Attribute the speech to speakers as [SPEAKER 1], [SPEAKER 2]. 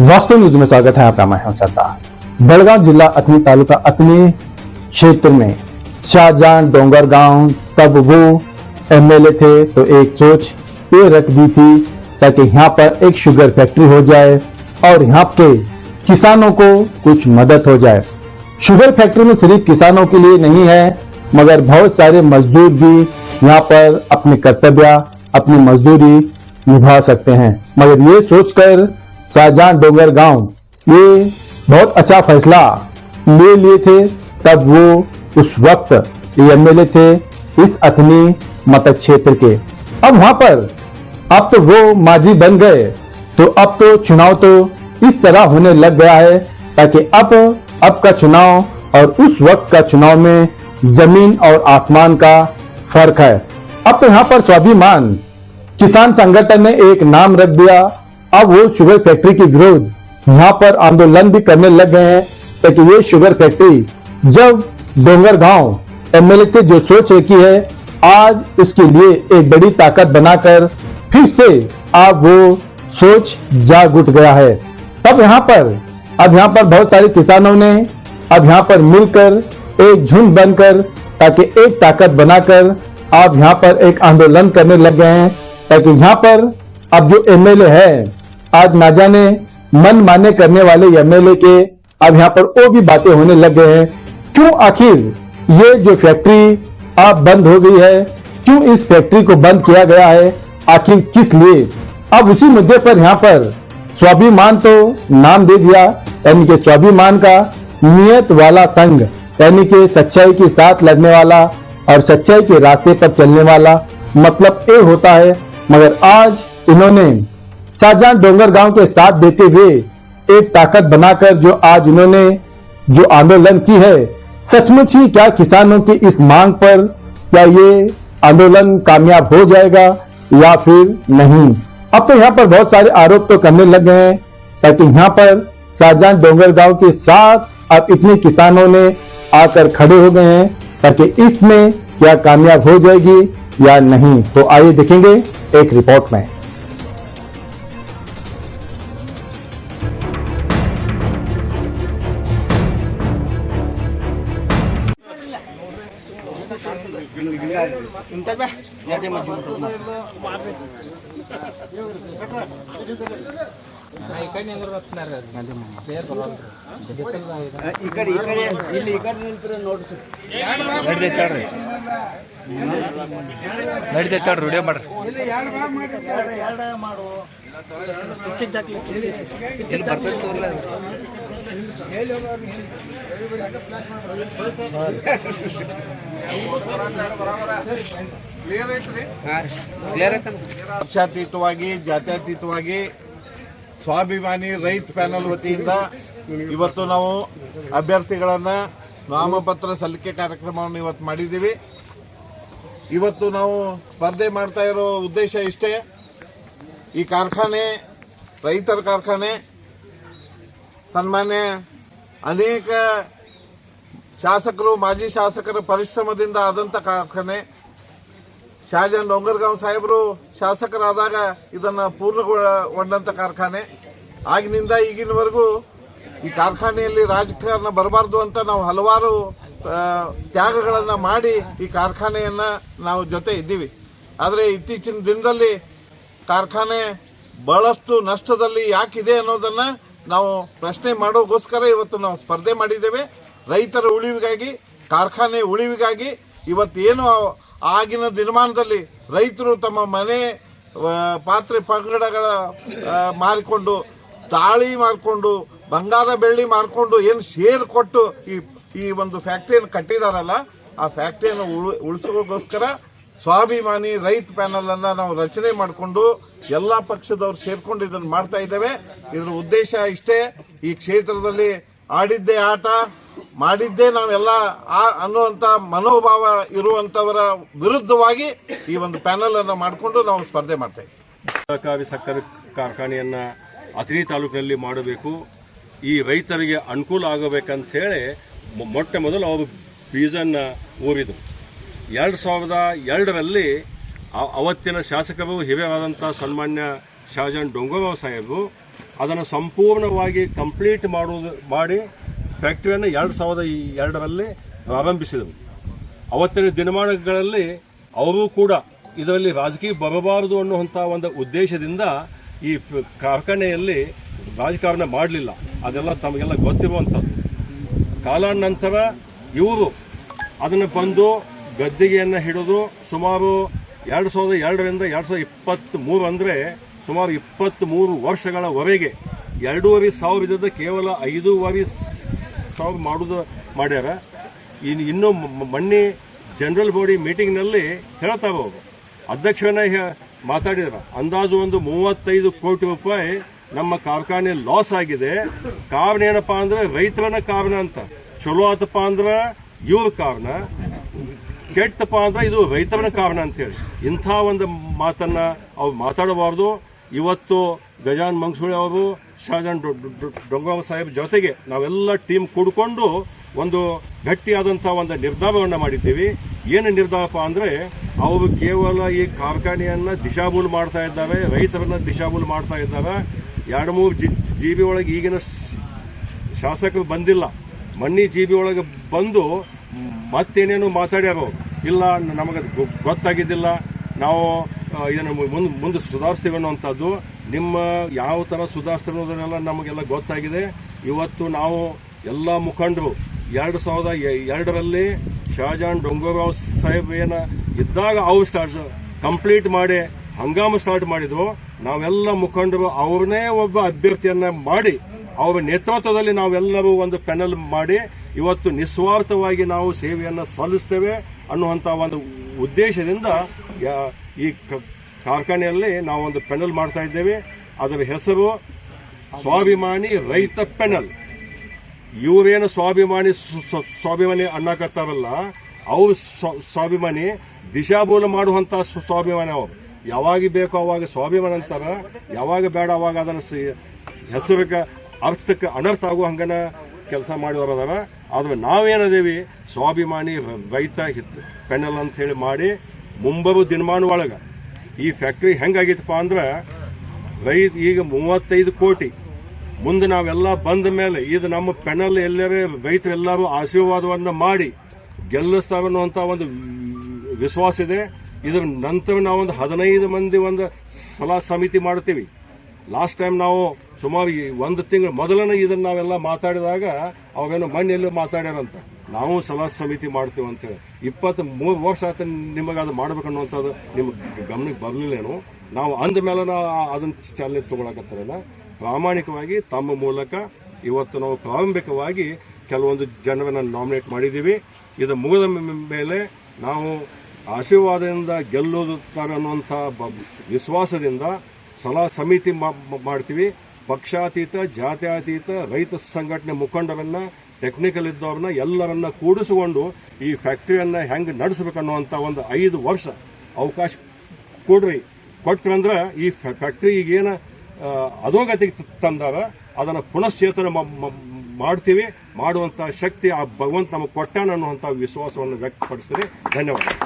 [SPEAKER 1] वास्तव न्यूज़ में स्वागत है आपका, मैं सरदार। बेलगांव जिला अतनी तालुका अतनी क्षेत्र में शाहजहां डोंगर गाँव तब वो एमएलए थे तो एक सोच ये रख दी थी ताकि यहाँ पर एक शुगर फैक्ट्री हो जाए और यहाँ के किसानों को कुछ मदद हो जाए। शुगर फैक्ट्री में सिर्फ़ किसानों के लिए नहीं है, मगर बहुत सारे मजदूर भी यहाँ पर अपने कर्तव्य, अपनी मजदूरी निभा सकते हैं। मगर ये सोचकर शाहजहां डोंगर गाँव, ये बहुत अच्छा फैसला ले लिए थे, तब वो उस वक्त एमएलए थे, इस अथनी मत क्षेत्र के। अब वहाँ पर, अब तो वो माजी बन गए तो अब तो चुनाव तो इस तरह होने लग गया है, ताकि अब अब का चुनाव और उस वक्त का चुनाव में ज़मीन और आसमान का फ़र्क है। अब तो यहाँ पर स्वाभिमान, किसान संगठन ने एक नाम रख दिया अब वो शुगर फैक्ट्री के विरोध यहाँ पर आंदोलन भी करने लग गए हैं। ताकि ये शुगर फैक्ट्री जब डोंगर गाँव एमएलए थे जो सोच रखी है, आज इसके लिए एक बड़ी ताकत बनाकर फिर से अब वो सोच जाग उठ गया है। तब यहाँ पर, अब यहाँ पर बहुत सारे किसानों ने अब यहाँ पर मिलकर एक झुंड बनकर ताकि एक ताकत बनाकर आप यहाँ पर एक आंदोलन करने लग गए हैं। ताकि यहाँ पर अब जो एमएलए है आज ना जाने मन माने करने वाले एमएलए के, अब यहाँ पर वो भी बातें होने लग गए हैं। क्यों आखिर ये जो फैक्ट्री अब बंद हो गई है, क्यों इस फैक्ट्री को बंद किया गया है, आखिर किस लिए? अब उसी मुद्दे पर यहाँ पर स्वाभिमान तो नाम दे दिया, यानी कि स्वाभिमान का नियत वाला संघ, यानी कि सच्चाई के साथ लड़ने वाला और सच्चाई के रास्ते पर चलने वाला मतलब ये होता है। मगर आज इन्होंने शाहजहां डोंगर गाँव के साथ देते हुए एक ताकत बनाकर जो आज उन्होंने जो आंदोलन की है, सचमुच ही क्या किसानों की इस मांग पर क्या ये आंदोलन कामयाब हो जाएगा या फिर नहीं? अब तो यहाँ पर बहुत सारे आरोप तो करने लग गए हैं, ताकि यहाँ पर शाहजहां डोंगर गाँव के साथ अब इतने किसानों ने आकर खड़े हो गए हैं, ताकि इसमें क्या कामयाब हो जाएगी या नहीं? तो आइए देखेंगे एक रिपोर्ट में।
[SPEAKER 2] ಈ ಕಡೆ ಈ ಕಡೆ ಇಲ್ಲಿ ಈ ಕಡೆ ನಿಲ್ತೀರ ನೋಡ್ರಿ
[SPEAKER 3] ಮಾಡ್ರಿ ಇಲ್ಲಿ ಬರ್ಬೇಕು
[SPEAKER 4] ಪಕ್ಷಾತೀತವಾಗಿ ಜಾತ್ಯತೀತವಾಗಿ ಸ್ವಾಭಿಮಾನಿ ರೈತ ಪ್ಯಾನಲ್ ವತಿಯಿಂದ ಇವತ್ತು ನಾವು ಅಭ್ಯರ್ಥಿಗಳನ್ನ ನಾಮಪತ್ರ ಸಲ್ಲಿಕೆ ಕಾರ್ಯಕ್ರಮವನ್ನು ಇವತ್ತು ಮಾಡಿದ್ದೀವಿ. ಇವತ್ತು ನಾವು ಸ್ಪರ್ಧೆ ಮಾಡ್ತಾ ಇರೋ ಉದ್ದೇಶ ಇಷ್ಟೇ. ಈ ಕಾರ್ಖಾನೆ, ರೈತರ ಕಾರ್ಖಾನೆ, ಸನ್ಮಾನ್ಯ ಅನೇಕ ಶಾಸಕರು, ಮಾಜಿ ಶಾಸಕರ ಪರಿಶ್ರಮದಿಂದ ಆದಂತ ಕಾರ್ಖಾನೆ. ಶಾಜಾನ್ ಡೊಂಗರ್ಗಾಂವ್ ಸಾಹೇಬರು ಶಾಸಕರಾದಾಗ ಇದನ್ನ ಪೂರ್ಣಗೊಂಡಂಥ ಕಾರ್ಖಾನೆ. ಆಗಿನಿಂದ ಈಗಿನವರೆಗೂ ಈ ಕಾರ್ಖಾನೆಯಲ್ಲಿ ರಾಜಕಾರಣ ಬರಬಾರ್ದು ಅಂತ ನಾವು ಹಲವಾರು ತ್ಯಾಗಗಳನ್ನ ಮಾಡಿ ಈ ಕಾರ್ಖಾನೆಯನ್ನು ನಾವು ಜೊತೆ ಇದ್ದೀವಿ. ಆದರೆ ಇತ್ತೀಚಿನ ದಿನದಲ್ಲಿ ಕಾರ್ಖಾನೆ ಬಹಳಷ್ಟು ನಷ್ಟದಲ್ಲಿ ಯಾಕಿದೆ ಅನ್ನೋದನ್ನ ನಾವು ಪ್ರಶ್ನೆ ಮಾಡೋಗೋಸ್ಕರ ಇವತ್ತು ನಾವು ಸ್ಪರ್ಧೆ ಮಾಡಿದ್ದೇವೆ. ರೈತರ ಉಳಿವಿಗಾಗಿ, ಕಾರ್ಖಾನೆ ಉಳಿವಿಗಾಗಿ ಇವತ್ತೇನು ಆಗಿನ ನಿರ್ಮಾಣದಲ್ಲಿ ರೈತರು ತಮ್ಮ ಮನೆ ಪಾತ್ರೆ ಪಂಗಡಗಳ ಮಾರಿಕೊಂಡು, ತಾಳಿ ಮಾರಿಕೊಂಡು, ಬಂಗಾರ ಬೆಳ್ಳಿ ಮಾರಿಕೊಂಡು ಏನು ಶೇರ್ ಕೊಟ್ಟು ಈ ಈ ಒಂದು ಫ್ಯಾಕ್ಟ್ರಿಯನ್ನು ಕಟ್ಟಿದಾರಲ್ಲ, ಆ ಫ್ಯಾಕ್ಟ್ರಿಯನ್ನು ಉಳು- ಉಳಿಸೋಗೋಸ್ಕರ ಸ್ವಾಭಿಮಾನಿ ರೈತ ಪ್ಯಾನಲ್ ಅನ್ನ ನಾವು ರಚನೆ ಮಾಡಿಕೊಂಡು ಎಲ್ಲಾ ಪಕ್ಷದವ್ರು ಸೇರ್ಕೊಂಡು ಇದನ್ನು ಮಾಡ್ತಾ ಇದ್ದೇವೆ. ಇದರ ಉದ್ದೇಶ ಇಷ್ಟೇ, ಈ ಕ್ಷೇತ್ರದಲ್ಲಿ ಆಡಿದ್ದೇ ಆಟ, ಮಾಡಿದ್ದೇ ನಾವೆಲ್ಲ ಆ- ಅನ್ನುವಂತ ಮನೋಭಾವ ಇರುವಂತವರ ವಿರುದ್ಧವಾಗಿ ಈ ಒಂದು ಪ್ಯಾನಲ್ ಅನ್ನ ಮಾಡಿಕೊಂಡು ನಾವು ಸ್ಪರ್ಧೆ ಮಾಡ್ತಾ ಇದ್ದೀವಿ.
[SPEAKER 5] ಸಕ್ಕರೆ ಕಾರ್ಖಾನೆಯನ್ನ ಅಥಣಿ ತಾಲೂಕಿನಲ್ಲಿ ಮಾಡಬೇಕು. ಈ ರೈತರಿಗೆ ಅನುಕೂಲ ಆಗಬೇಕಂತ ಹೇಳಿ ಮೊಟ್ಟೆ ಮೊಟ್ಟ ಮೊದಲು ಅವರು ಬೀಜನ್ನ ಊರಿದರು. ಎರಡು ಸಾವಿರದ ಎರಡರಲ್ಲಿ ಅವತ್ತಿನ ಶಾಸಕರು ಹಿರಿಯರಾದಂಥ ಸನ್ಮಾನ್ಯ ಶಹಜಾನ್ ಡೊಂಗೋರಾವ್ ಸಾಹೇಬರು ಅದನ್ನು ಸಂಪೂರ್ಣವಾಗಿ ಕಂಪ್ಲೀಟ್ ಮಾಡುವುದು ಮಾಡಿ ಫ್ಯಾಕ್ಟ್ರಿಯನ್ನು ಎರಡು ಸಾವಿರದ ಎರಡರಲ್ಲಿ ಪ್ರಾರಂಭಿಸಿದರು. ಅವತ್ತಿನ ದಿನಮಾನಗಳಲ್ಲಿ ಅವರು ಕೂಡ ಇದರಲ್ಲಿ ರಾಜಕೀಯ ಬರಬಾರದು ಅನ್ನುವಂಥ ಒಂದು ಉದ್ದೇಶದಿಂದ ಈ ಕಾರ್ಖಾನೆಯಲ್ಲಿ ರಾಜಕಾರಣ ಮಾಡಲಿಲ್ಲ. ಅದೆಲ್ಲ ತಮಗೆಲ್ಲ ಗೊತ್ತಿರುವಂಥದ್ದು. ಕಾಲಾನಂತರ ಇವರು ಅದನ್ನು ಬಂದು ಗದ್ದಿಗೆಯನ್ನು ಹಿಡಿದು ಸುಮಾರು ಎರಡು ಸಾವಿರದ ಎರಡರಿಂದ ಎರಡು ಸಾವಿರದ ಇಪ್ಪತ್ತ್ ಮೂರು ಅಂದರೆ ಸುಮಾರು ಇಪ್ಪತ್ತ್ ಮೂರು ವರ್ಷಗಳವರೆಗೆ ಎರಡೂವರೆ ಸಾವಿರದಿಂದ ಕೇವಲ ಐದೂವರೆ ಸಾವಿರ ಮಾಡುವುದು ಮಾಡ್ಯಾರ. ಇನ್ನು ಇನ್ನೂ ಮೊನ್ನೆ ಜನರಲ್ ಬಾಡಿ ಮೀಟಿಂಗ್ನಲ್ಲಿ ಹೇಳ್ತಾವೆ ಅವರು. ಅಧ್ಯಕ್ಷನೇ ಮಾತಾಡಿದ್ರ. ಅಂದಾಜು ಒಂದು ಮೂವತ್ತೈದು ಕೋಟಿ ರೂಪಾಯಿ ನಮ್ಮ ಕಾರ್ಖಾನೆ ಲಾಸ್ ಆಗಿದೆ. ಕಾರಣ ಏನಪ್ಪಾ ಅಂದ್ರೆ ರೈತರನ್ನ ಕಾರಣ ಅಂತ. ಚಲೋ ಆತಪ್ಪ ಅಂದ್ರೆ ಇವ್ರ ಕಾರಣ. ಕೆಟ್ಟಪ್ಪ ಅಂದ್ರೆ ಇದು ರೈತರನ್ನ ಕಾರಣ ಅಂತೇಳಿ. ಇಂಥ ಒಂದು ಮಾತನ್ನ ಅವ್ರು ಮಾತಾಡಬಾರ್ದು. ಇವತ್ತು ಗಜಾನ್ ಮಂಗಸೂಳಿ ಅವರು ಶಹಜಾನ್ ಡೊಂಗಾವ ಸಾಹೇಬ್ ಜೊತೆಗೆ ನಾವೆಲ್ಲ ಟೀಮ್ ಕೂಡ್ಕೊಂಡು ಒಂದು ಗಟ್ಟಿಯಾದಂಥ ಒಂದು ನಿರ್ಧಾರವನ್ನು ಮಾಡಿದ್ದೀವಿ. ಏನು ನಿರ್ಧಾರಪ್ಪ ಅಂದ್ರೆ ಅವರು ಕೇವಲ ಈ ಕಾರ್ಖಾನೆಯನ್ನ ದಿಶಾಬೂಲ್ ಮಾಡ್ತಾ ಇದ್ದಾವೆ, ರೈತರನ್ನ ದಿಶಾಬೂಲ್ ಮಾಡ್ತಾ ಇದ್ದಾವೆ. ಎರಡು ಮೂರು ಜಿ ಜಿ ಬಿ ಒಳಗೆ ಈಗಿನ ಶಾಸಕರು ಬಂದಿಲ್ಲ. ಮಣ್ಣಿ ಜಿ ಬಿ ಒಳಗೆ ಬಂದು ಮತ್ತೇನೇನು ಮಾತಾಡ್ಯಾರ. ಇಲ್ಲ ನಮಗೆ ಗೊತ್ತಾಗಿದ್ದಿಲ್ಲ. ನಾವು ಇದನ್ನು ಮುಂದೆ ಮುಂದೆ ಸುಧಾರಿಸ್ತೀವಿ ಅನ್ನುವಂಥದ್ದು ನಿಮ್ಮ ಯಾವ ಥರ ಸುಧಾರಿಸ್ತೀವಿ ಅನ್ನೋದನ್ನೆಲ್ಲ ನಮಗೆಲ್ಲ ಗೊತ್ತಾಗಿದೆ. ಇವತ್ತು ನಾವು ಎಲ್ಲ ಮುಖಂಡರು, ಎರಡು ಸಾವಿರದ ಎರಡರಲ್ಲಿ ಶಹಜಾನ್ ಡೊಂಗೋರಾವ್ ಸಾಹೇಬ್ ಏನ ಇದ್ದಾಗ ಅವು ಸ್ಟಾರ್ಟ್ ಕಂಪ್ಲೀಟ್ ಮಾಡಿ, ಹಂಗಾಮ ಸ್ಟಾರ್ಟ್ ಮಾಡಿದ್ರು. ನಾವೆಲ್ಲ ಮುಖಂಡರು ಅವ್ರನ್ನೇ ಒಬ್ಬ ಅಭ್ಯರ್ಥಿಯನ್ನ ಮಾಡಿ, ಅವರ ನೇತೃತ್ವದಲ್ಲಿ ನಾವೆಲ್ಲರೂ ಒಂದು ಪ್ಯಾನಲ್ ಮಾಡಿ, ಇವತ್ತು ನಿಸ್ವಾರ್ಥವಾಗಿ ನಾವು ಸೇವೆಯನ್ನು ಸಲ್ಲಿಸ್ತೇವೆ. ಅನ್ನುವಂತ ಒಂದು ಉದ್ದೇಶದಿಂದ ಈ ಕಾರ್ಖಾನೆಯಲ್ಲಿ ನಾವು ಒಂದು ಪೆನಲ್ ಮಾಡ್ತಾ ಇದ್ದೇವೆ. ಅದರ ಹೆಸರು ಸ್ವಾಭಿಮಾನಿ ರೈತ ಪೆನಲ್. ಇವರೇನು ಸ್ವಾಭಿಮಾನಿ ಸ್ವ- ಸ್ವ- ಸ್ವಾಭಿಮಾನಿ ಅನ್ನಕತ್ತಾರಲ್ಲ, ಅವರು ಸ್ವ- ಸ್ವಾಭಿಮಾನಿ ದಿಶಾಬೋಲ ಮಾಡುವಂತ ಸ್ವ- ಸ್ವಾಭಿಮಾನಿ ಅವರು. ಯಾವಾಗ ಬೇಕೋ ಅವಾಗ ಸ್ವಾಭಿಮಾನ ಅಂತಾರ, ಯಾವಾಗ ಬೇಡ ಅವಾಗ ಅದನ್ನ ಹೆಸರಿಗೆ, ಅರ್ಥಕ್ಕೆ ಅನರ್ಥ ಆಗುವ ಹಂಗನ ಕೆಲಸ ಮಾಡಿದವರು ಅದಾರ ಆದ್ರೆ ನಾವೇನದೇವಿ? ಸ್ವಾಭಿಮಾನಿ ರ- ರೈತ ಹಿತ್, ಪೆನಲ್ ಅಂತ ಹೇಳಿ ಮಾಡಿ ಮುಂಬರುವ ದಿನಮಾನ ಒಳಗೆ ಈ ಫ್ಯಾಕ್ಟ್ರಿ ಹೆಂಗಾಗಿತ್ತಪ್ಪ ಅಂದ್ರೆ ರೈತ ಈಗ ಮೂವತ್ತೈದು ಕೋಟಿ. ಮುಂದೆ ನಾವೆಲ್ಲ ಬಂದ ಮೇಲೆ ಇದು ನಮ್ಮ ಪೆನಲ್ ಎಲ್ಲರೇ ರೈತರೆಲ್ಲರೂ ಆಶೀರ್ವಾದವನ್ನು ಮಾಡಿ ಗೆಲ್ಲಿಸ್ತಾವೆ ಅನ್ನುವಂಥ ಒಂದು ವಿಶ್ವಾಸ ಇದೆ. ಇದರ ನಂತರ ನಾವೊಂದು ಹದಿನೈದು ಮಂದಿ ಒಂದು ಸಲಹಾ ಸಮಿತಿ ಮಾಡ್ತೀವಿ. ಲಾಸ್ಟ್ ಟೈಮ್ ನಾವು ಸುಮಾರು ಒಂದು ತಿಂಗಳು ಮೊದಲನೇ ಇದನ್ನ ನಾವೆಲ್ಲ ಮಾತಾಡಿದಾಗ ಅವೇನೋ ಮಣ್ಣೆಲ್ಲೂ ಮಾತಾಡ್ಯಾರಂತ. ನಾವು ಸಲಹಾ ಸಮಿತಿ ಮಾಡ್ತೀವಿ ಅಂತೇಳಿ ಇಪ್ಪತ್ತ್ ಮೂರು ವರ್ಷ ಆಯ್ತು ನಿಮಗೆ ಅದು ಮಾಡ್ಬೇಕನ್ನುವಂಥದ್ದು ನಿಮ್ಗೆ ಗಮನಕ್ಕೆ ಬರಲಿಲ್ಲೇನು ನಾವು ಅಂದ ಮೇಲೆ ಅದನ್ನ ಚಾಲನೆ ತಗೊಳಕತ್ತಾರಲ್ಲ. ಪ್ರಾಮಾಣಿಕವಾಗಿ ತಮ್ಮ ಮೂಲಕ ಇವತ್ತು ನಾವು ಪ್ರಾರಂಭಿಕವಾಗಿ ಕೆಲವೊಂದು ಜನರನ್ನು ನಾಮಿನೇಟ್ ಮಾಡಿದ್ದೀವಿ. ಇದು ಮುಗಿದ ಮೇಲೆ ನಾವು ಆಶೀರ್ವಾದದಿಂದ ಗೆಲ್ಲುತ್ತಾರೆ ಅನ್ನುವಂಥ ವಿಶ್ವಾಸದಿಂದ ಸಲಹಾ ಸಮಿತಿ ಮಾಡ್ತೀವಿ. ಪಕ್ಷಾತೀತ, ಜಾತ್ಯತೀತ, ರೈತ ಸಂಘಟನೆ ಮುಖಂಡರನ್ನ ಟೆಕ್ನಿಕಲ್ ಇದ್ದವ್ರನ್ನ ಎಲ್ಲರನ್ನ ಕೂಡಿಸಿಕೊಂಡು ಈ ಫ್ಯಾಕ್ಟರಿಯನ್ನ ಹೆಂಗ್ ನಡೆಸಬೇಕನ್ನುವಂತ ಒಂದು ಐದು ವರ್ಷ ಅವಕಾಶ ಕೊಡ್ರಿ. ಕೊಟ್ರಂದ್ರ ಈ ಫ್ಯಾಕ್ಟರಿ ಈಗೇನ ಅಧೋಗತಿಗೆ ತಂದಾರ, ಅದನ್ನ ಪುನಶ್ಚೇತನ ಮಾಡ್ತೀವಿ, ಮಾಡುವಂತ ಶಕ್ತಿ ಆ ಭಗವಂತ ನಮಗೆ ಕೊಟ್ಟಾನ ಅನ್ನುವಂತ ವಿಶ್ವಾಸವನ್ನು ವ್ಯಕ್ತಪಡಿಸ್ತೀನಿ. ಧನ್ಯವಾದ.